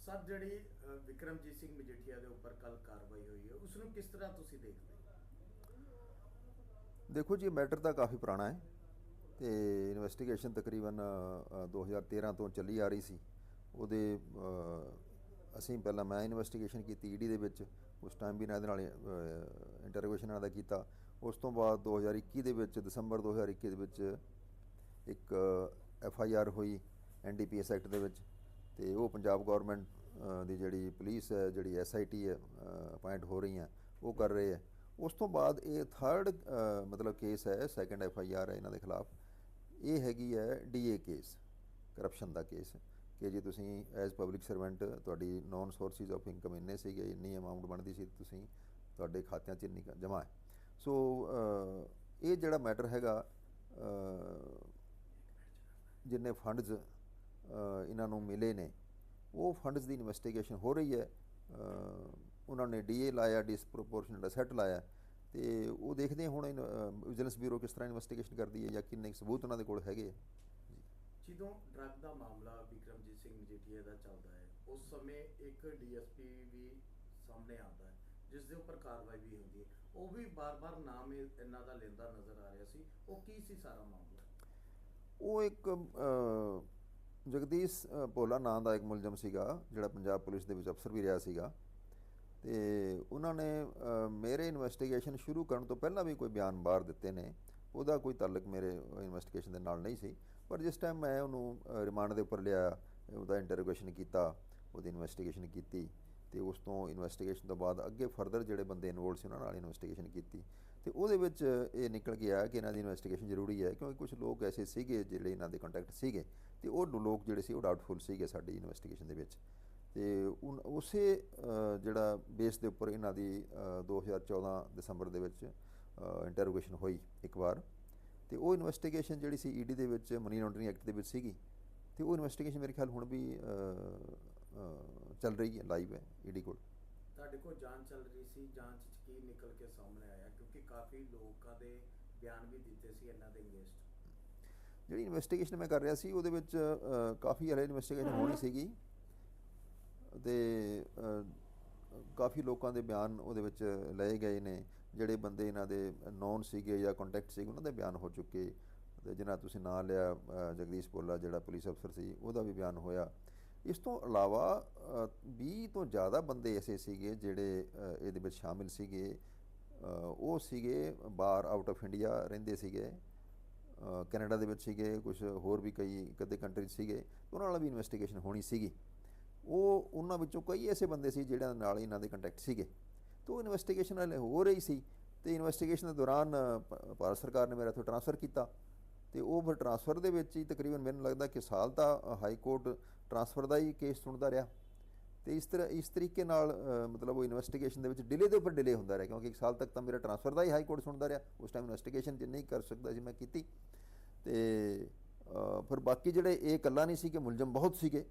Sir ਜਿਹੜੀ ਵਿਕਰਮਜੀਤ ਸਿੰਘ ਮਜੀਠੀਆ ਦੇ ਉੱਪਰ ਕੱਲ ਕਾਰਵਾਈ ਹੋਈ ਹੈ ਉਸ ਨੂੰ ਕਿਸ ਤਰ੍ਹਾਂ ਤੁਸੀਂ ਦੇਖਦੇ ਹੋ? ਦੇਖੋ ਜੀ ਮੈਟਰ ਤਾਂ ਕਾਫੀ ਪੁਰਾਣਾ ਹੈ ਤੇ ਇਨਵੈਸਟੀਗੇਸ਼ਨ ਤਕਰੀਬਨ ਅ, 2013 ਤੋਂ ਚੱਲੀ ਆ ਰਹੀ ਸੀ। ਉਹਦੇ ਅਸੀਂ ਪਹਿਲਾਂ ਮੈਂ ਇਨਵੈਸਟੀਗੇਸ਼ਨ ਕੀਤੀ ਈਡੀ ਦੇ ਵਿੱਚ ਉਸ ਟਾਈਮ ਵੀ ਇਹਨਾਂ ਦੇ ਨਾਲ ਇੰਟਰੋਗੇਸ਼ਨ ਇਹਨਾਂ ਦਾ ਕੀਤਾ। ਉਸ ਤੋਂ ਬਾਅਦ 2021 ਦੇ ਵਿੱਚ ਦਸੰਬਰ 2021 ਦੇ ਵਿੱਚ ਇੱਕ ਐਫ ਆਈ ਆਰ ਹੋਈ ਐਨਡੀਪੀਐਸ ਐਕਟ ਦੇ ਵਿੱਚ। ਤੇ ਉਹ ਪੰਜਾਬ ਗਵਰਨਮੈਂਟ ਦੀ ਜਿਹੜੀ ਪੁਲਿਸ ਹੈ, ਜਿਹੜੀ ਐਸ ਆਈ ਟੀ ਹੈ ਅਪਾਇੰਟ ਹੋ ਰਹੀ ਹੈ ਉਹ ਕਰ ਰਹੇ ਹੈ। ਉਸ ਤੋਂ ਬਾਅਦ ਇਹ ਥਰਡ ਮਤਲਬ ਕੇਸ ਹੈ ਸੈਕੰਡ ਐਫ ਆਈ ਆਰ ਹੈ ਇਹਨਾਂ ਦੇ ਖਿਲਾਫ। ਇਹ ਹੈਗੀ ਹੈ ਡੀਏ ਕੇਸ ਕਰਪਸ਼ਨ ਦਾ ਕੇਸ ਕਿ ਜੇ ਤੁਸੀਂ ਐਜ਼ ਪਬਲਿਕ ਸਰਵੈਂਟ ਤੁਹਾਡੀ ਨੌਨ ਸੋਰਸਿਸ ਆਫ ਇਨਕਮ ਇੰਨੇ ਸੀਗੇ, ਇੰਨੀ ਅਮਾਉਂਟ ਬਣਦੀ ਸੀ, ਤੁਸੀਂ ਤੁਹਾਡੇ ਖਾਤਿਆਂ 'ਚ ਇੰਨੀ ਜਮ੍ਹਾਂ ਹੈ। ਸੋ ਇਹ ਜਿਹੜਾ ਮੈਟਰ ਹੈਗਾ ਜਿੰਨੇ ਫੰਡਸ ਇਹਨਾਂ ਨੂੰ ਮਿਲੇ ਨੇ। ਉਹ ਫੰਡਸ ਦੀ ਇਨਵੈਸਟੀਗੇਸ਼ਨ ਹੋ ਰਹੀ ਹੈ। ਉਹਨਾਂ ਨੇ ਡੀਏ ਲਾਇਆ ਡਿਸਪ੍ਰੋਪੋਰਸ਼ਨਲ ਅਸੈਟ ਲਾਇਆ। ਤੇ ਉਹ ਦੇਖਦੇ ਹੁਣ ਵਿਜੀਲੈਂਸ ਬਿਊਰੋ ਕਿਸ ਤਰ੍ਹਾਂ ਇਨਵੈਸਟੀਗੇਸ਼ਨ ਕਰਦੀ ਹੈ ਜਾਂ ਕਿੰਨੇ ਸਬੂਤ ਉਹਨਾਂ ਦੇ ਕੋਲ ਹੈਗੇ ਆ। ਜਦੋਂ ਡਰੱਗ ਦਾ ਮਾਮਲਾ ਵਿਕਰਮਜੀਤ ਸਿੰਘ ਮਜੀਠੀਆ ਦਾ ਚੱਲਦਾ ਹੈ ਉਸ ਸਮੇਂ ਇੱਕ ਡੀਐਸਪੀ ਵੀ ਸਾਹਮਣੇ ਆਉਂਦਾ ਹੈ ਜਿਸ ਦੇ ਉੱਪਰ ਕਾਰਵਾਈ ਵੀ ਹੁੰਦੀ ਹੈ। ਉਹ ਵੀ ਬਾਰ-ਬਾਰ ਨਾਮ ਇਹ- ਇਹਨਾਂ ਦਾ ਲੈਂਦਾ ਨਜ਼ਰ ਆ ਰਿਹਾ ਸੀ। ਉਹ ਕੀ ਸੀ ਸਾਰਾ ਮਾਮਲਾ? ਉਹ ਇੱਕ ਜਗਦੀਸ਼ ਭੋਲਾ ਨਾਂ ਦਾ ਇੱਕ ਮੁਲਜ਼ਮ ਸੀਗਾ, ਜਿਹੜਾ ਪੰਜਾਬ ਪੁਲਿਸ ਦੇ ਵਿੱਚ ਅਫਸਰ ਵੀ ਰਿਹਾ ਸੀਗਾ। ਤੇ ਉਹਨਾਂ ਨੇ ਮੇਰੇ ਇਨਵੈਸਟੀਗੇਸ਼ਨ ਸ਼ੁਰੂ ਕਰਨ ਤੋਂ ਪਹਿਲਾਂ ਵੀ ਕੋਈ ਬਿਆਨ ਬਾਹਰ ਦਿੱਤੇ ਨੇ। ਉਹਦਾ ਕੋਈ ਤਾਲੁਕ ਮੇਰੇ ਇਨਵੈਸਟੀਗੇਸ਼ਨ ਦੇ ਨਾਲ ਨਹੀਂ ਸੀ। ਪਰ ਜਿਸ ਟਾਈਮ ਮੈਂ ਉਹਨੂੰ ਰਿਮਾਂਡ ਦੇ ਉੱਪਰ ਲਿਆ, ਉਹਦਾ ਇੰਟਰੋਗੇਸ਼ਨ ਕੀਤਾ, ਉਹਦੀ ਇਨਵੈਸਟੀਗੇਸ਼ਨ ਕੀਤੀ, ਤੇ ਉਸ ਤੋਂ ਇਨਵੈਸਟੀਗੇਸ਼ਨ ਤੋਂ ਬਾਅਦ ਅੱਗੇ ਫਰਦਰ ਜਿਹੜੇ ਬੰਦੇ ਇਨਵੋਲਡ ਸੀ, ਉਹਨਾਂ ਨਾਲ ਇਨਵੈਸਟੀਗੇਸ਼ਨ ਕੀਤੀ। ਤੇ ਉਹਦੇ ਵਿੱਚ ਇਹ ਨਿਕਲ ਗਿਆ ਕਿ ਇਹਨਾਂ ਦੀ ਇਨਵੈਸਟੀਗੇਸ਼ਨ ਜ਼ਰੂਰੀ ਹੈ ਕਿਉਂਕਿ ਕੁਝ ਲੋਕ ਐਸੇ ਸੀਗੇ ਜਿਹੜੇ ਇਹਨਾਂ ਦੇ ਕੰਟੈਕਟ ਸੀਗੇ ਤੇ ਉਹ ਲੋਕ ਜਿਹੜੇ ਸੀ ਉਹ ਡਾਊਟਫੁਲ ਸੀਗੇ ਸਾਡੀ ਇਨਵੈਸਟੀਗੇਸ਼ਨ ਦੇ ਵਿੱਚ। ਤੇ ਉਨ- ਉਸੇ ਜਿਹੜਾ ਬੇਸ ਦੇ ਉੱਪਰ ਇਹਨਾਂ ਦੀ ਅ, 2014 ਦਸੰਬਰ ਦੇ ਵਿੱਚ ਇੰਟਰੋਗੇਸ਼ਨ ਹੋਈ ਇੱਕ ਵਾਰ। ਤੇ ਉਹ ਇਨਵੈਸਟੀਗੇਸ਼ਨ ਜਿਹੜੀ ਸੀ ਈਡੀ ਦੇ ਵਿੱਚ ਮਨੀ ਲਾਂਡਰਿੰਗ ਐਕਟ ਦੇ ਵਿੱਚ ਸੀਗੀ। ਤੇ ਉਹ ਇਨਵੈਸਟੀਗੇਸ਼ਨ ਮੇਰੇ ਖਿਆਲ ਹੁਣ ਵੀ ਚੱਲ ਰਹੀ ਹੈ ਲਾਈਵ ਹੈ ਈਡੀ ਕੋਲ। ਤੁਹਾਡੇ ਕੋਲ ਜਾਂਚ ਚੱਲ ਰਹੀ ਸੀ, ਜਾਂਚ 'ਚ ਕੀ ਨਿਕਲ ਕੇ ਸਾਹਮਣੇ ਆਇਆ? ਕਿਉਂਕਿ ਕਾਫੀ ਲੋਕਾਂ ਦੇ ਬਿਆਨ ਵੀ ਦਿੱਤੇ ਸੀ ਇਹਨਾਂ ਦੇ ਅਗੇਂਸਟ। ਜਿਹੜੀ ਇਨਵੈਸਟੀਗੇਸ਼ਨ ਮੈਂ ਕਰ ਰਿਹਾ ਸੀ, ਉਹਦੇ ਵਿੱਚ ਕਾਫੀ ਹਲੇ ਇਨਵੈਸਟੀਗੇਸ਼ਨ ਹੋਣੀ ਸੀਗੀ। ਤੇ ਕਾਫੀ ਲੋਕਾਂ ਦੇ ਬਿਆਨ ਉਹਦੇ ਵਿੱਚ ਲਏ ਗਏ ਨੇ। ਜਿਹੜੇ ਬੰਦੇ ਇਹਨਾਂ ਦੇ ਨੌਨ ਸੀਗੇ ਜਾਂ ਕੰਟੈਕਟ ਸੀਗੇ, ਉਹਨਾਂ ਦੇ ਬਿਆਨ ਹੋ ਚੁੱਕੇ। ਤੇ ਜਿਹਨਾਂ ਤੁਸੀਂ ਨਾਂ ਲਿਆ ਜਗਦੀਸ਼ ਪੋਲਾ ਜਿਹੜਾ ਪੁਲਿਸ ਅਫਸਰ ਸੀ, ਉਹਦਾ ਵੀ ਬਿਆਨ ਹੋਇਆ। ਇਸ ਤੋਂ ਇਲਾਵਾ ਅ, 20 ਤੋਂ ਜ਼ਿਆਦਾ ਬੰਦੇ ਐਸੇ ਸੀਗੇ ਜਿਹੜੇ ਇਹਦੇ ਵਿੱਚ ਸ਼ਾਮਿਲ ਸੀਗੇ। ਉਹ ਸੀਗੇ ਬਾਹਰ ਆਊਟ ਆਫ ਇੰਡੀਆ ਰਹਿੰਦੇ ਸੀਗੇ। ਕੈਨੇਡਾ ਦੇ ਵਿੱਚ ਸੀਗੇ ਕੁਝ ਹੋਰ ਵੀ ਕਈ ਕਦੇ ਕੰਟਰੀ ਸੀਗੇ। ਉਹਨਾਂ ਨਾਲ ਵੀ ਇਨਵੈਸਟੀਗੇਸ਼ਨ ਹੋਣੀ ਸੀਗੀ। ਉਹ ਉਹਨਾਂ ਵਿੱਚੋਂ ਕਈ ਐਸੇ ਬੰਦੇ ਸੀ ਜਿਹੜਿਆਂ ਨਾਲ ਇਹਨਾਂ ਦੇ ਕੰਟੈਕਟ ਸੀਗੇ। ਤੇ ਉਹ ਇਨਵੈਸਟੀਗੇਸ਼ਨ ਹਲੇ ਹੋ ਰਹੀ ਸੀ। ਤੇ ਇਨਵੈਸਟੀਗੇਸ਼ਨ ਦੇ ਦੌਰਾਨ ਅ, ਭਾਰਤ ਸਰਕਾਰ ਨੇ ਮੇਰਾ ਇੱਥੋਂ ਟ੍ਰਾਂਸਫਰ ਕੀਤਾ। ਤੇ ਉਹ ਫਿਰ ਟਰਾਂਸਫਰ ਦੇ ਵਿੱਚ ਹੀ ਤਕਰੀਬਨ ਮੈਨੂੰ ਲੱਗਦਾ ਕਿ ਸਾਲ ਤਾਂ ਹਾਈ ਕੋਰਟ ਟਰਾਂਸਫਰ ਦਾ ਹੀ ਕੇਸ ਸੁਣਦਾ ਰਿਹਾ। ਤੇ ਇਸ ਤਰ੍ਹਾਂ ਇਸ ਤਰੀਕੇ ਨਾਲ ਮਤਲਬ ਉਹ ਇਨਵੈਸਟੀਗੇਸ਼ਨ ਦੇ ਵਿੱਚ ਡਿਲੇ ਦੇ ਉੱਪਰ ਡਿਲੇ ਹੁੰਦਾ ਰਿਹਾ ਕਿਉਂਕਿ ਇੱਕ ਸਾਲ ਤੱਕ ਤਾਂ ਮੇਰਾ ਟਰਾਂਸਫਰ ਦਾ ਹੀ ਹਾਈ ਕੋਰਟ ਸੁਣਦਾ ਰਿਹਾ। ਉਸ ਟਾਈਮ ਇਨਵੈਸਟੀਗੇਸ਼ਨ ਜੇ ਨਹੀਂ ਕਰ ਸਕਦਾ ਸੀ ਮੈਂ ਕੀਤੀ। ਤੇ ਫਿਰ ਬਾਕੀ ਜਿਹੜੇ ਇਹ ਇਕੱਲਾ ਨਹੀਂ ਸੀ ਕਿ ਮੁਲਜ਼ਮ ਬਹੁਤ ਸੀਗੇ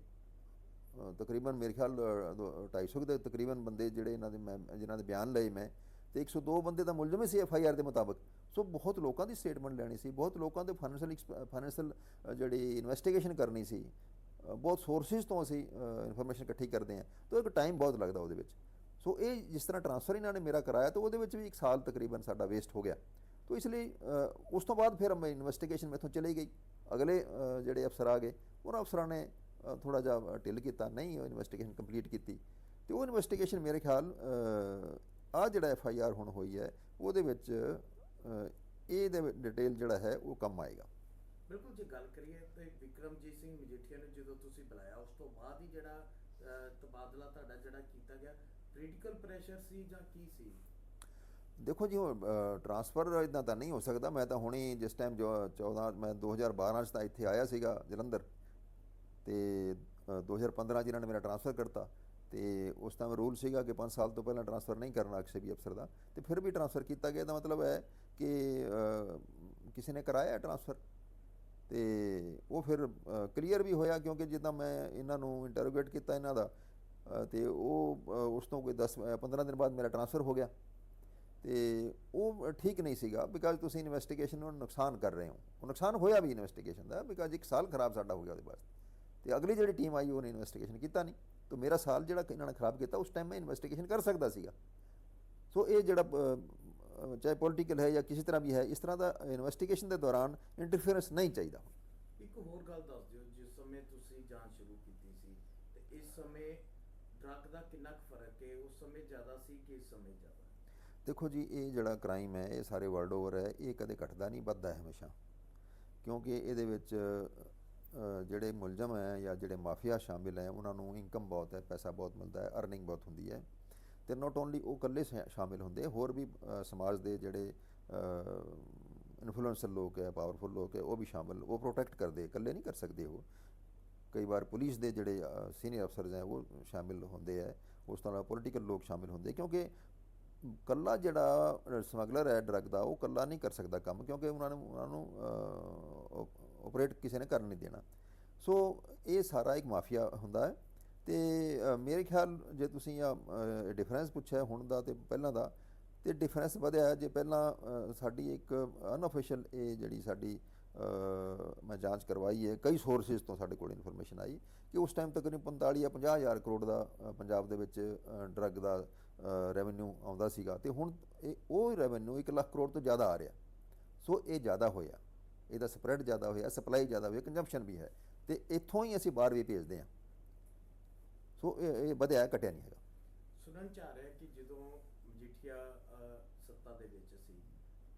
ਤਕਰੀਬਨ ਮੇਰੇ ਖਿਆਲ ਅ, ਦੋ- 250 ਦੇ ਤਕਰੀਬਨ ਬੰਦੇ ਜਿਹੜੇ ਇਹਨਾਂ ਦੇ ਮੈਂ ਜਿਨ੍ਹਾਂ ਦੇ ਬਿਆਨ ਲਏ ਮੈਂ ਤੇ 102 ਬੰਦੇ ਦਾ ਮੁਲਜ਼ਮ ਹੀ ਸੀ ਐਫ ਆਈ ਆਰ ਦੇ ਮੁਤਾਬਕ। ਸੋ ਬਹੁਤ ਲੋਕਾਂ ਦੀ ਸਟੇਟਮੈਂਟ ਲੈਣੀ ਸੀ, ਬਹੁਤ ਲੋਕਾਂ ਦੇ ਫਾਈਨੈਂਸ਼ੀਅਲ ਫਾਈਨੈਂਸ਼ੀਅਲ ਜਿਹੜੀ ਇਨਵੈਸਟੀਗੇਸ਼ਨ ਕਰਨੀ ਸੀ ਬਹੁਤ ਸੋਰਸਿਸ ਤੋਂ ਅਸੀਂ ਇਨਫੋਰਮੇਸ਼ਨ ਇਕੱਠੀ ਕਰਦੇ ਹਾਂ। ਤਾਂ ਇੱਕ ਟਾਈਮ ਬਹੁਤ ਲੱਗਦਾ ਉਹਦੇ ਵਿੱਚ। ਸੋ ਇਹ ਜਿਸ ਤਰ੍ਹਾਂ ਟ੍ਰਾਂਸਫਰ ਇਹਨਾਂ ਨੇ ਮੇਰਾ ਕਰਾਇਆ, ਤਾਂ ਉਹਦੇ ਵਿੱਚ ਵੀ ਇੱਕ ਸਾਲ ਤਕਰੀਬਨ ਸਾਡਾ ਵੇਸਟ ਹੋ ਗਿਆ। ਤੋ ਇਸ ਲਈ ਉਸ ਤੋਂ ਬਾਅਦ ਫਿਰ ਮੈਂ ਇਨਵੈਸਟੀਗੇਸ਼ਨ ਮੈਥੋਂ ਚਲੀ ਗਈ। ਅਗਲੇ ਜਿਹੜੇ ਅਫਸਰ ਆ ਗਏ, ਉਹਨਾਂ ਅਫਸਰਾਂ ਨੇ ਥੋੜਾ ਜਿਹਾ ਢਿੱਲ ਕੀਤਾ, ਨਹੀਂ ਉਹ ਇਨਵੈਸਟੀਗੇਸ਼ਨ ਕੰਪਲੀਟ ਕੀਤੀ। ਤੇ ਉਹ ਇਨਵੈਸਟੀਗੇਸ਼ਨ ਮੇਰੇ ਖਿਆਲ ਆ ਜਿਹੜਾ ਐਫ ਆਈ ਆਰ ਹੁਣ ਹੋਈ ਹੈ ਉਹਦੇ ਵਿੱਚ ਇਹ ਦੇ ਡਿਟੇਲ ਜਿਹੜਾ ਹੈ ਉਹ ਕੰਮ ਆਏਗਾ। ਬਿਲਕੁਲ ਜੇ ਗੱਲ ਕਰੀਏ ਤੇ ਵਿਕਰਮਜੀਤ ਸਿੰਘ ਮਜੀਠੀਆ ਨੂੰ ਜਦੋਂ ਤੁਸੀਂ ਬੁਲਾਇਆ ਉਸ ਤੋਂ ਬਾਅਦ ਹੀ ਜਿਹੜਾ ਤਬਾਦਲਾ ਤੁਹਾਡਾ ਜਿਹੜਾ ਕੀਤਾ ਗਿਆ ਪੋਲੀਟੀਕਲ ਪ੍ਰੈਸ਼ਰ ਸੀ ਜਾਂ ਕੀ ਸੀ? ਦੇਖੋ ਜੀ ਹੁਣ ਟ੍ਰਾਂਸਫਰ ਇਦਾਂ ਤਾਂ ਨਹੀਂ ਹੋ ਸਕਦਾ। ਮੈਂ ਤਾਂ ਹੁਣੀ ਜਿਸ ਟਾਈਮ ਜੋ 14 ਮੈਂ 2012 ਚ ਤਾਂ ਇੱਥੇ ਆਇਆ ਸੀਗਾ ਜਲੰਧਰ। ਤੇ ਅ, 2015 ਚ ਇਹਨਾਂ ਨੇ ਮੇਰਾ ਟ੍ਰਾਂਸਫਰ ਕਰਤਾ। ਤੇ ਉਸ ਟਾਈਮ ਰੂਲ ਸੀਗਾ ਕਿ 5 ਸਾਲ ਤੋਂ ਪਹਿਲਾਂ ਟ੍ਰਾਂਸਫਰ ਨਹੀਂ ਕਰਨਾ ਕਿਸੇ ਵੀ ਅਫਸਰ ਦਾ ਤੇ ਫਿਰ ਵੀ ਟ੍ਰਾਂਸਫਰ ਕੀਤਾ ਗਿਆ ਦਾ ਮਤਲਬ ਹੈ ਕਿ ਕਿਸੇ ਨੇ ਕਰਾਇਆ ਟ੍ਰਾਂਸਫਰ ਤੇ ਉਹ ਫਿਰ ਕਲੀਅਰ ਵੀ ਹੋਇਆ ਕਿਉਂਕਿ ਜਿੱਦਾਂ ਮੈਂ ਇਹਨਾਂ ਨੂੰ ਇੰਟਰੋਗੇਟ ਕੀਤਾ ਇਹਨਾਂ ਦਾ ਅ, ਤੇ ਉਹ ਉਸ ਤੋਂ ਕੋਈ 10 ਅ, 15 ਦਿਨ ਬਾਅਦ ਮੇਰਾ ਟ੍ਰਾਂਸਫਰ ਹੋ ਗਿਆ। ਤੇ ਉਹ ਠੀਕ ਨਹੀਂ ਸੀਗਾ ਬਿਕਾਜ਼ ਤੁਸੀਂ ਇਨਵੈਸਟੀਗੇਸ਼ਨ ਨੂੰ ਨੁਕਸਾਨ ਕਰ ਰਹੇ ਹੋ। ਉਹ ਨੁਕਸਾਨ ਹੋਇਆ ਵੀ ਇਨਵੈਸਟੀਗੇਸ਼ਨ ਦਾ ਬਿਕਾਜ਼ ਇੱਕ ਸਾਲ ਖਰਾਬ ਸਾਡਾ ਹੋ ਗਿਆ ਉਹਦੇ ਵਾਸਤੇ। ਤੇ ਅਗਲੀ ਜਿਹੜੀ ਟੀਮ ਆਈ ਉਹਨੇ ਇਨਵੈਸਟੀਗੇਸ਼ਨ ਕੀਤਾ ਨਹੀਂ। ਤਾਂ ਮੇਰਾ ਸਾਲ ਜਿਹੜਾ ਇਹਨਾਂ ਨੇ ਖਰਾਬ ਕੀਤਾ ਉਸ ਟਾਈਮ ਮੈਂ ਇਨਵੈਸਟੀਗੇਸ਼ਨ ਕਰ ਸਕਦਾ ਸੀਗਾ। ਸੋ ਇਹ ਜਿਹੜਾ ਚਾਹੇ ਪੋਲੀਟੀਕਲ ਹੈ ਜਾਂ ਕਿਸੇ ਤਰ੍ਹਾਂ ਵੀ ਹੈ ਇਸ ਤਰ੍ਹਾਂ ਦਾ ਇਨਵੈਸਟੀਗੇਸ਼ਨ ਦੇ ਦੌਰਾਨ ਇੰਟਰਫੇਰੈਂਸ ਨਹੀਂ ਚਾਹੀਦਾ। ਇੱਕ ਹੋਰ ਗੱਲ ਦੱਸ ਦਿਓ ਜਿਸ ਸਮੇਂ ਤੁਸੀਂ ਜਾਂਚ ਸ਼ੁਰੂ ਕੀਤੀ ਸੀ ਤੇ ਇਸ ਸਮੇਂ ਡਰੱਗ ਦਾ ਕਿੰਨਾ ਕੁ ਫ਼ਰਕ ਹੈ? ਉਸ ਸਮੇਂ ਜ਼ਿਆਦਾ ਸੀ ਕਿ ਇਸ ਸਮੇਂ ਜ਼ਿਆਦਾ? ਦੇਖੋ ਜੀ ਇਹ ਜਿਹੜਾ ਕ੍ਰਾਈਮ ਹੈ ਇਹ ਸਾਰੇ ਵਰਲਡ ਓਵਰ ਹੈ ਇਹ ਕਦੇ ਘਟਦਾ ਨਹੀਂ ਵੱਧਦਾ ਹੈ ਹਮੇਸ਼ਾ। ਕਿਉਂਕਿ ਇਹਦੇ ਵਿੱਚ ਜਿਹੜੇ ਮੁਲਜ਼ਮ ਹੈ ਜਾਂ ਜਿਹੜੇ ਮਾਫੀਆ ਸ਼ਾਮਿਲ ਹੈ, ਉਹਨਾਂ ਨੂੰ ਇਨਕਮ ਬਹੁਤ ਹੈ, ਪੈਸਾ ਬਹੁਤ ਮਿਲਦਾ ਹੈ ਅਰਨਿੰਗ ਬਹੁਤ ਹੁੰਦੀ ਹੈ ਤੇ ਨਾਟ ਓਨਲੀ ਉਹ ਇਕੱਲੇ ਸ਼ਾ- ਸ਼ਾਮਿਲ ਹੁੰਦੇ, ਹੋਰ ਵੀ ਸਮਾਜ ਦੇ ਜਿਹੜੇ ਇਨਫਲੂਐਂਸਰ ਲੋਕ ਹੈ ਪਾਵਰਫੁਲ ਲੋਕ ਹੈ, ਉਹ ਵੀ ਸ਼ਾਮਿਲ, ਉਹ ਪ੍ਰੋਟੈਕਟ ਕਰਦੇ, ਇਕੱਲੇ ਨਹੀਂ ਕਰ ਸਕਦੇ ਉਹ। ਕਈ ਵਾਰ ਪੁਲਿਸ ਦੇ ਜਿਹੜੇ ਸੀਨੀਅਰ ਅਫਸਰਸ ਹੈ, ਉਹ ਸ਼ਾਮਿਲ ਹੁੰਦੇ ਹੈ, ਉਸ ਤਰ੍ਹਾਂ ਪੋਲੀਟੀਕਲ ਲੋਕ ਸ਼ਾਮਿਲ ਹੁੰਦੇ, ਕਿਉਂਕਿ ਕੱਲਾ ਜਿਹੜਾ ਸਮਗਲਰ ਹੈ ਡਰੱਗ ਦਾ, ਉਹ ਕੱਲਾ ਨਹੀਂ ਕਰ ਸਕਦਾ ਕੰਮ, ਕਿਉਂਕਿ ਉਹਨਾਂ ਨੂੰ ਉਹਨਾਂ ਨੂੰ ਆਪਰੇਟ ਕਿਸੇ ਨੇ ਕਰਨ ਨਹੀਂ ਦੇਣਾ। ਸੋ ਇਹ ਸਾਰਾ ਇੱਕ ਮਾਫੀਆ ਹੁੰਦਾ ਹੈ। ਤੇ ਮੇਰੇ ਖਿਆਲ ਜੇ ਤੁਸੀਂ ਆ ਡਿਫਰੈਂਸ ਪੁੱਛਿਆ ਹੁਣ ਦਾ ਤੇ ਪਹਿਲਾਂ ਦਾ, ਤੇ ਡਿਫਰੈਂਸ ਵਧਿਆ ਜੇ ਪਹਿਲਾਂ ਸਾਡੀ ਇੱਕ ਅਨਅਫੀਸ਼ੀਅਲ ਇਹ ਜਿਹੜੀ ਸਾਡੀ ਮੈਂ ਜਾਂਚ ਕਰਵਾਈ ਹੈ, ਕਈ ਸੋਰਸਸ ਤੋਂ ਸਾਡੇ ਕੋਲ ਇਨਫੋਰਮੇਸ਼ਨ ਆਈ ਕਿ ਉਸ ਟਾਈਮ ਤਕਰੀਬਨ 45 ਜਾਂ 50 ਹਜ਼ਾਰ ਕਰੋੜ ਦਾ ਪੰਜਾਬ ਦੇ ਵਿੱਚ ਡਰੱਗ ਦਾ ਰੈਵਨਿਊ ਆਉਂਦਾ ਸੀਗਾ। ਤੇ ਹੁਣ ਇਹ, ਉਹ ਰੈਵਨਿਊ 1 ਲੱਖ ਕਰੋੜ ਤੋਂ ਜ਼ਿਆਦਾ ਆ ਰਿਹਾ। ਸੋ ਇਹ ਜ਼ਿਆਦਾ ਹੋਇਆ। ਇਹਦਾ ਸਪਰੈਡ ਜ਼ਿਆਦਾ ਹੋਇਆ ਸਪਲਾਈ ਜ਼ਿਆਦਾ ਹੋਈ ਕੰਜੰਪਸ਼ਨ ਵੀ ਹੈ। ਤੇ ਇੱਥੋਂ ਹੀ ਅਸੀਂ ਬਾਹਰ ਵੀ ਭੇਜਦੇ ਹਾਂ। ਸੋ ਇਹ ਵਧਿਆ ਘਟਿਆ ਨਹੀਂ ਹੈਗਾ। ਸੁਣਨ ਚ ਆ ਰਿਹਾ ਕਿ ਜਦੋਂ ਮਜੀਠੀਆ ਅਹ, ਸੱਤਾ ਦੇ ਵਿੱਚ ਸੀ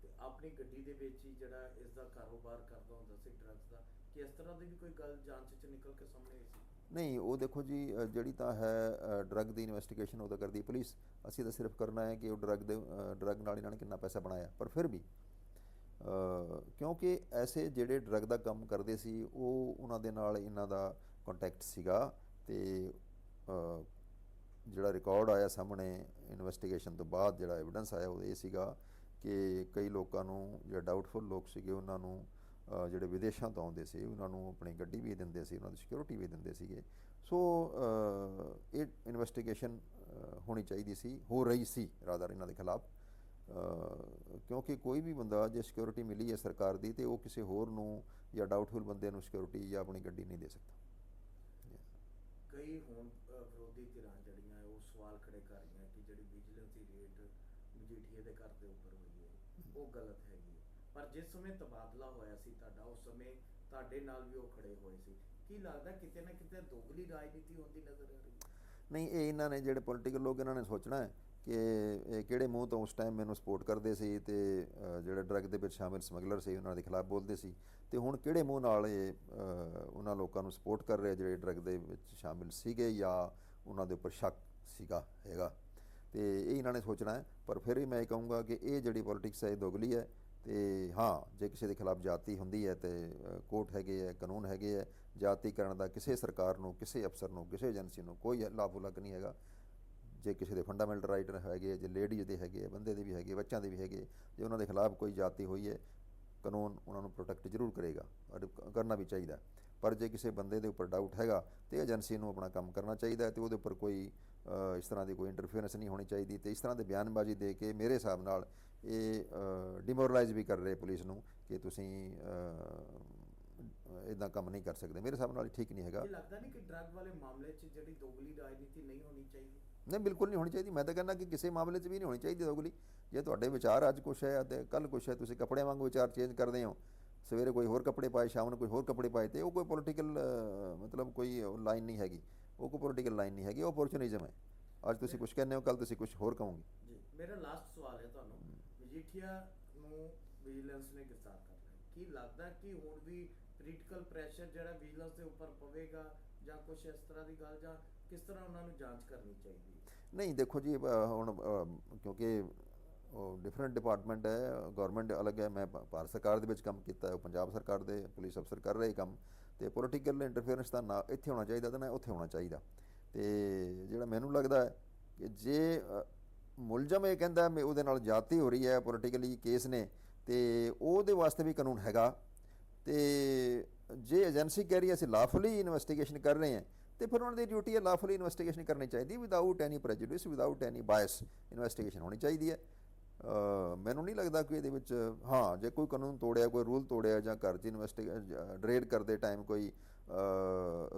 ਤੇ ਆਪਣੀ ਗੱਡੀ ਦੇ ਵਿੱਚ ਹੀ ਜਿਹੜਾ ਇਸ ਦਾ ਕਾਰੋਬਾਰ ਕਰਦਾ ਹੁੰਦਾ ਸੀ ਡਰੱਗਸ ਦਾ ਕਿ ਇਸ ਤਰ੍ਹਾਂ ਦੀ ਵੀ ਕੋਈ ਗੱਲ ਜਾਂਚ ਚ ਨਿਕਲ ਕੇ ਸਾਹਮਣੇ ਆਈ ਸੀ? ਨਹੀਂ ਉਹ ਦੇਖੋ ਜੀ ਜਿਹੜੀ ਤਾਂ ਹੈ ਡਰੱਗ ਦੀ ਇਨਵੈਸਟੀਗੇਸ਼ਨ ਉਹ ਤਾਂ ਕਰਦੀ ਪੁਲਿਸ। ਅਸੀਂ ਤਾਂ ਸਿਰਫ ਕਰਨਾ ਹੈ ਕਿ ਉਹ ਡਰੱਗ ਦੇ ਡਰੱਗ ਨਾਲ ਇਹਨਾਂ ਨੇ ਕਿੰਨਾ ਪੈਸਾ ਬਣਾਇਆ ਪਰ ਫਿਰ ਵੀ ਕਿਉਂਕਿ ਐਸੇ ਜਿਹੜੇ ਡਰੱਗ ਦਾ ਕੰਮ ਕਰਦੇ ਸੀ, ਉਹ ਉਹਨਾਂ ਦੇ ਨਾਲ ਇਹਨਾਂ ਦਾ ਕੰਟੈਕਟ ਸੀਗਾ ਤੇ ਜਿਹੜਾ ਰਿਕਾਰਡ ਆਇਆ ਸਾਹਮਣੇ ਇਨਵੈਸਟੀਗੇਸ਼ਨ ਤੋਂ ਬਾਅਦ ਜਿਹੜਾ ਐਵੀਡੈਂਸ ਆਇਆ, ਉਹ ਇਹ ਸੀਗਾ ਕਿ ਕਈ ਲੋਕਾਂ ਨੂੰ ਜਿਹੜਾ ਡਾਊਟਫੁਲ ਲੋਕ ਸੀਗੇ, ਉਹਨਾਂ ਨੂੰ ਜਿਹੜੇ ਵਿਦੇਸ਼ਾਂ ਤੋਂ ਆਉਂਦੇ ਸੀ, ਉਹਨਾਂ ਨੂੰ ਆਪਣੀ ਗੱਡੀ ਵੀ ਦਿੰਦੇ ਸੀ, ਉਹਨਾਂ ਦੀ ਸਿਕਿਉਰਿਟੀ ਵੀ ਦਿੰਦੇ ਸੀਗੇ। ਸੋ ਇਹ ਇਨਵੈਸਟੀਗੇਸ਼ਨ ਹੋਣੀ ਚਾਹੀਦੀ ਸੀ, ਹੋ ਰਹੀ ਸੀ ਰਾਦਰ ਇਹਨਾਂ ਦੇ ਖਿਲਾਫ। ਕਿਉਂਕਿ ਕੋਈ ਵੀ ਬੰਦਾ ਜੇ ਸਿਕਿਉਰਿਟੀ ਮਿਲੀ ਹੈ ਸਰਕਾਰ ਦੀ ਤੇ ਉਹ ਕਿਸੇ ਹੋਰ ਨੂੰ ਜਾਂ ਡਾਊਟਫੁਲ ਬੰਦੇ ਨੂੰ ਸਿਕਿਉਰਿਟੀ ਜਾਂ ਆਪਣੀ ਗੱਡੀ ਨਹੀਂ ਦੇ ਸਕਦਾ। ਕਈ ਹੁਣ ਅਹ, ਵਿਰੋਧੀ ਧਿਰਾਂ ਜਿਹੜੀਆਂ ਹੈ ਉਹ ਸਵਾਲ ਖੜੇ ਕਰ ਰਹੀਆਂ ਕਿ ਜਿਹੜੀ ਵਿਜੀਲੈਂਸ ਦੀ ਰੇਟ ਮਜੀਠੀਏ ਦੇ ਘਰ ਦੇ ਉੱਪਰ ਹੋਈ ਹੈ ਉਹ ਗਲਤ ਹੈਗੀ ਹੈ। ਪਰ ਜਿਸ ਸਮੇਂ ਤਬਾਦਲਾ ਹੋਇਆ ਸੀ ਤੁਹਾਡਾ ਉਸ ਸਮੇਂ ਤੁਹਾਡੇ ਨਾਲ ਵੀ ਉਹ ਖੜੇ ਹੋਏ ਸੀ। ਕੀ ਲੱਗਦਾ ਕਿਤੇ ਨਾ ਕਿਤੇ ਦੋਗਲੀ ਰਾਜਨੀਤੀ ਹੁੰਦੀ ਨਜ਼ਰ ਆ ਰਹੀ ਨਹੀਂ ਇਹ ਇਹਨਾਂ ਨੇ ਜਿਹੜੇ ਪੋਲੀਟੀਕਲ ਲੋਕ ਇਹਨਾਂ ਨੇ ਸੋਚਣਾ ਹੈ ਕਿ ਇਹ ਕਿਹੜੇ ਮੂੰਹ ਤੋਂ ਉਸ ਟਾਈਮ ਮੈਨੂੰ ਸਪੋਰਟ ਕਰਦੇ ਸੀ ਤੇ ਅ, ਜਿਹੜੇ ਡਰੱਗ ਦੇ ਵਿੱਚ ਸ਼ਾਮਿਲ ਸਮਗਲਰ ਸੀ ਉਹਨਾਂ ਦੇ ਖਿਲਾਫ ਬੋਲਦੇ ਸੀ। ਤੇ ਹੁਣ ਕਿਹੜੇ ਮੂੰਹ ਨਾਲ ਇਹ ਉਹਨਾਂ ਲੋਕਾਂ ਨੂੰ ਸਪੋਰਟ ਕਰ ਰਹੇ ਜਿਹੜੇ ਡਰੱਗ ਦੇ ਵਿੱਚ ਸ਼ਾਮਿਲ ਸੀਗੇ ਜਾਂ ਉਹਨਾਂ ਦੇ ਉੱਪਰ ਸ਼ੱਕ ਸੀਗਾ ਹੈਗਾ? ਤੇ ਇਹ ਇਹਨਾਂ ਨੇ ਸੋਚਣਾ ਹੈ ਪਰ ਫਿਰ ਵੀ ਮੈਂ ਇਹ ਕਹੂੰਗਾ ਕਿ ਇਹ ਜਿਹੜੀ ਪੋਲਿਟਿਕਸ ਹੈ ਇਹ ਦੋਗਲੀ ਹੈ। ਤੇ ਹਾਂ ਜੇ ਕਿਸੇ ਦੇ ਖਿਲਾਫ ਜਾਤੀ ਹੁੰਦੀ ਹੈ ਤੇ ਅ, ਕੋਰਟ ਹੈਗੇ ਹੈ ਕਾਨੂੰਨ ਹੈਗੇ ਹੈ ਜਾਤੀ ਕਰਨ ਦਾ ਕਿਸੇ ਸਰਕਾਰ ਨੂੰ ਕਿਸੇ ਅਫਸਰ ਨੂੰ ਕਿਸੇ ਏਜੰਸੀ ਨੂੰ ਕੋਈ ਲਾਭ ਉਲਕ ਨਹੀਂ ਹੈਗਾ। ਜੇ ਕਿਸੇ ਦੇ ਫੰਡਾਮੈਂਟਲ ਰਾਈਟ ਹੈਗੇ ਜੇ ਲੇਡੀਜ਼ ਦੇ ਹੈਗੇ ਹੈ, ਬੰਦੇ ਦੇ ਵੀ ਹੈਗੇ ਬੱਚਿਆਂ ਦੇ ਵੀ ਹੈਗੇ ਜੇ ਉਹਨਾਂ ਦੇ ਖਿਲਾਫ ਕੋਈ ਜਾਤੀ ਹੋਈ ਹੈ ਕਾਨੂੰਨ ਉਹਨਾਂ ਨੂੰ ਪ੍ਰੋਟੈਕਟ ਜ਼ਰੂਰ ਕਰੇਗਾ ਔਰ ਕਰਨਾ ਵੀ ਚਾਹੀਦਾ। ਪਰ ਜੇ ਕਿਸੇ ਬੰਦੇ ਦੇ ਉੱਪਰ ਡਾਊਟ ਹੈਗਾ ਤੇ ਏਜੰਸੀ ਨੂੰ ਆਪਣਾ ਕੰਮ ਕਰਨਾ ਚਾਹੀਦਾ ਹੈ ਤੇ ਉਹਦੇ ਉੱਪਰ ਕੋਈ ਇਸ ਤਰ੍ਹਾਂ ਦੀ ਕੋਈ ਇੰਟਰਫੇਰੈਂਸ ਨਹੀਂ ਹੋਣੀ ਚਾਹੀਦੀ ਤੇ ਇਸ ਤਰ੍ਹਾਂ ਦੇ ਬਿਆਨਬਾਜ਼ੀ ਦੇ ਕੇ ਮੇਰੇ ਹਿਸਾਬ ਨਾਲ ਇਹ ਡਿਮੋਰਲਾਈਜ਼ ਵੀ ਕਰ ਰਹੇ ਪੁਲਿਸ ਨੂੰ ਕਿ ਤੁਸੀਂ ਇਦਾਂ ਕੰਮ ਨਹੀਂ ਕਰ ਸਕਦੇ। ਮੇਰੇ ਹਿਸਾਬ ਨਾਲ ਇਹ ਠੀਕ ਨਹੀਂ ਹੈਗਾ। ਇਹ ਲੱਗਦਾ ਨਹੀਂ ਕਿ ਡਰੱਗ ਵਾਲੇ ਮਾਮਲੇ 'ਚ ਜਿਹੜੀ ਦੋਗਲੀ ਰਾਜਨੀਤੀ ਨਹੀਂ ਹੋਣੀ ਚਾਹੀਦੀ? ਨਹੀਂ ਬਿਲਕੁਲ ਨਹੀਂ ਹੋਣੀ ਚਾਹੀਦੀ। ਮੈਂ ਤਾਂ ਕਹਿੰਦਾ ਕਿ ਕਿਸੇ ਮਾਮਲੇ 'ਚ ਵੀ ਨਹੀਂ ਹੋਣੀ ਚਾਹੀਦੀ ਦੋਗਲੀ ਜੇ ਤੁਹਾਡੇ ਵਿਚਾਰ ਅੱਜ ਕੁਛ ਹੈ ਤੇ ਕੱਲ ਕੁਛ ਹੈ ਤੁਸੀਂ ਕੱਪੜੇ ਵਾਂਗੂ ਵਿਚਾਰ ਚੇਂਜ ਕਰਦੇ ਹੋ। ਸਵੇਰੇ ਕੋਈ ਹੋਰ ਕੱਪੜੇ ਪਾਏ ਸ਼ਾਮ ਨੂੰ ਕੋਈ ਹੋਰ ਕੱਪੜੇ ਪਾਏ ਤੇ ਉਹ ਕੋਈ ਪੋਲੀਟੀਕਲ ਮਤਲਬ ਕੋਈ ਲਾਈਨ ਨਹੀਂ ਹੈਗੀ। ਉਹ ਕੋਈ ਪੋਲੀਟੀਕਲ ਲਾਈਨ ਨਹੀਂ ਹੈਗੀ ਉਹ opportunism ਹੈ। ਅੱਜ ਤੁਸੀਂ ਕੁਝ ਕਹਿੰਦੇ ਹੋ ਕੱਲ ਤੁਸੀਂ ਕੁਝ ਹੋਰ ਕਹੋਗੇ। ਜੀ ਮੇਰਾ ਲਾਸਟ ਸਵਾਲ ਹੈ ਤੁਹਾਨੂੰ। ਮਜੀਠੀਆ ਨੂੰ ਵਿਜੀਲੈਂਸ ਨੇ ਗ੍ਰਿਫਤਾਰ ਕਰ ਲਿਆ। ਕੀ ਲੱਗਦਾ ਕਿ ਹੁਣ ਵੀ ਪੋਲੀਟੀਕਲ ਪ੍ਰੈਸ਼ਰ ਜਿਹੜਾ ਵਿਜੀਲੈਂਸ ਦੇ ਉੱਪਰ ਪਵੇਗਾ ਜਾਂ ਕੁਝ ਇਸ ਤਰ੍ਹਾਂ ਦੀ ਗੱਲ ਜਾਂ ਕਿਸ ਤਰ੍ਹਾਂ ਉਹਨਾਂ ਨੂੰ ਜਾਂਚ ਕਰਨੀ ਚਾਹੀਦੀ ਹੈ? ਨਹੀਂ, ਦੇਖੋ ਜੀ ਹੁਣ ਕਿਉਂਕਿ ਉਹ ਡਿਫਰੈਂਟ ਡਿਪਾਰਟਮੈਂਟ ਹੈ ਗਵਰਨਮੈਂਟ ਅਲੱਗ ਹੈ, ਮੈਂ ਭਾਰਤ ਸਰਕਾਰ ਦੇ ਵਿੱਚ ਕੰਮ ਕੀਤਾ ਹੈ ਪੰਜਾਬ ਸਰਕਾਰ ਦੇ ਪੁਲਿਸ ਅਫਸਰ ਕਰ ਰਹੇ ਕੰਮ, ਤੇ ਪੋਲੀਟੀਕਲ ਇੰਟਰਫੇਰੈਂਸ ਤਾਂ ਨਾ, ਇੱਥੇ ਹੋਣਾ ਚਾਹੀਦਾ ਤਾਂ ਨਾ ਉੱਥੇ ਹੋਣਾ ਚਾਹੀਦਾ। ਤੇ ਜਿਹੜਾ ਮੈਨੂੰ ਲੱਗਦਾ ਹੈ ਕਿ ਜੇ ਮੁਲਜ਼ਮ ਇਹ ਕਹਿੰਦਾ ਮੈਂ ਉਹਦੇ ਨਾਲ ਜਾਤੀ ਹੋ ਰਹੀ ਹੈ ਪੋਲੀਟੀਕਲੀ ਕੇਸ ਨੇ, ਤੇ ਉਹਦੇ ਵਾਸਤੇ ਵੀ ਕਾਨੂੰਨ ਹੈਗਾ, ਤੇ ਜੇ ਏਜੰਸੀ ਕਹਿ ਰਹੀ ਹੈ, ਅਸੀਂ ਲਾਫਲੀ ਇਨਵੈਸਟੀਗੇਸ਼ਨ ਕਰ ਰਹੇ ਹਾਂ ਤੇ ਫਿਰ ਉਹਨਾਂ ਦੀ ਡਿਊਟੀ ਹੈ ਲਾਫੁਲੀ ਇਨਵੈਸਟੀਗੇਸ਼ਨ ਕਰਨੀ ਚਾਹੀਦੀ without any prejudice without any bias investigation ਹੋਣੀ ਚਾਹੀਦੀ ਹੈ। ਮੈਨੂੰ ਨਹੀਂ ਲੱਗਦਾ ਕਿ ਇਹਦੇ ਵਿੱਚ, ਹਾਂ, ਜੇ ਕੋਈ ਕਾਨੂੰਨ ਤੋੜਿਆ, ਕੋਈ ਰੂਲ ਤੋੜਿਆ ਜਾਂ ਘਰ 'ਚ ਇਨਵੈਸਟੀਗੇਸ਼ਨ ਰੇਡ ਕਰਦੇ ਟਾਈਮ ਕੋਈ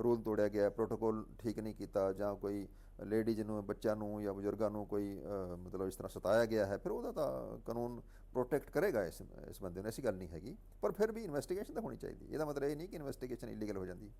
ਰੂਲ ਤੋੜਿਆ ਗਿਆ ਪ੍ਰੋਟੋਕੋਲ ਠੀਕ ਨਹੀਂ ਕੀਤਾ ਜਾਂ ਕੋਈ ਲੇਡੀਜ਼ ਨੂੰ, ਬੱਚਿਆਂ ਨੂੰ ਜਾਂ ਬਜ਼ੁਰਗਾਂ ਨੂੰ ਕੋਈ ਮਤਲਬ ਇਸ ਤਰ੍ਹਾਂ ਸਤਾਇਆ ਗਿਆ ਹੈ, ਫਿਰ ਉਹਦਾ ਤਾਂ ਕਾਨੂੰਨ ਪ੍ਰੋਟੈਕਟ ਕਰੇਗਾ ਇਸ ਇਸ ਬੰਦੇ ਨੂੰ, ਐਸੀ ਗੱਲ ਨਹੀਂ ਹੈਗੀ। ਪਰ ਫਿਰ ਵੀ ਇਨਵੈਸਟੀਗੇਸ਼ਨ ਤਾਂ ਹੋਣੀ ਚਾਹੀਦੀ ਇਹਦਾ ਮਤਲਬ ਇਹ ਨਹੀਂ ਕਿ ਇਨਵੈਸਟੀਗੇਸ਼ਨ ਇਲੀਗਲ ਹੋ ਜਾਂਦੀ